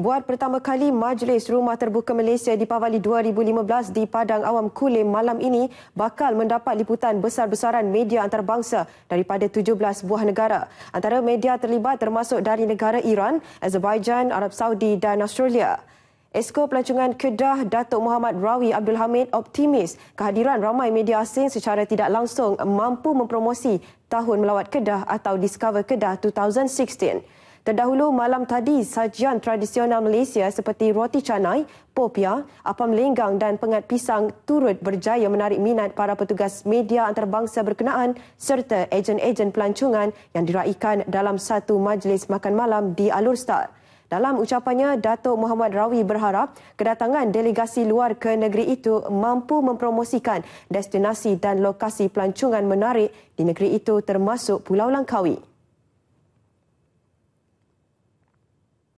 Buat pertama kali Majlis Rumah Terbuka Malaysia di Pavali 2015 di Padang Awam Kulim malam ini bakal mendapat liputan besar-besaran media antarabangsa daripada 17 buah negara. Antara media terlibat termasuk dari negara Iran, Azerbaijan, Arab Saudi dan Australia. Esko Pelancongan Kedah Datuk Muhammad Rawi Abdul Hamid optimis kehadiran ramai media asing secara tidak langsung mampu mempromosi Tahun Melawat Kedah atau Discover Kedah 2016. Terdahulu malam tadi, sajian tradisional Malaysia seperti roti canai, popia, apam lenggang dan pengat pisang turut berjaya menarik minat para petugas media antarabangsa berkenaan serta ejen-ejen pelancongan yang diraikan dalam satu majlis makan malam di Alur Star. Dalam ucapannya, Datuk Muhammad Rawi berharap kedatangan delegasi luar ke negeri itu mampu mempromosikan destinasi dan lokasi pelancongan menarik di negeri itu termasuk Pulau Langkawi.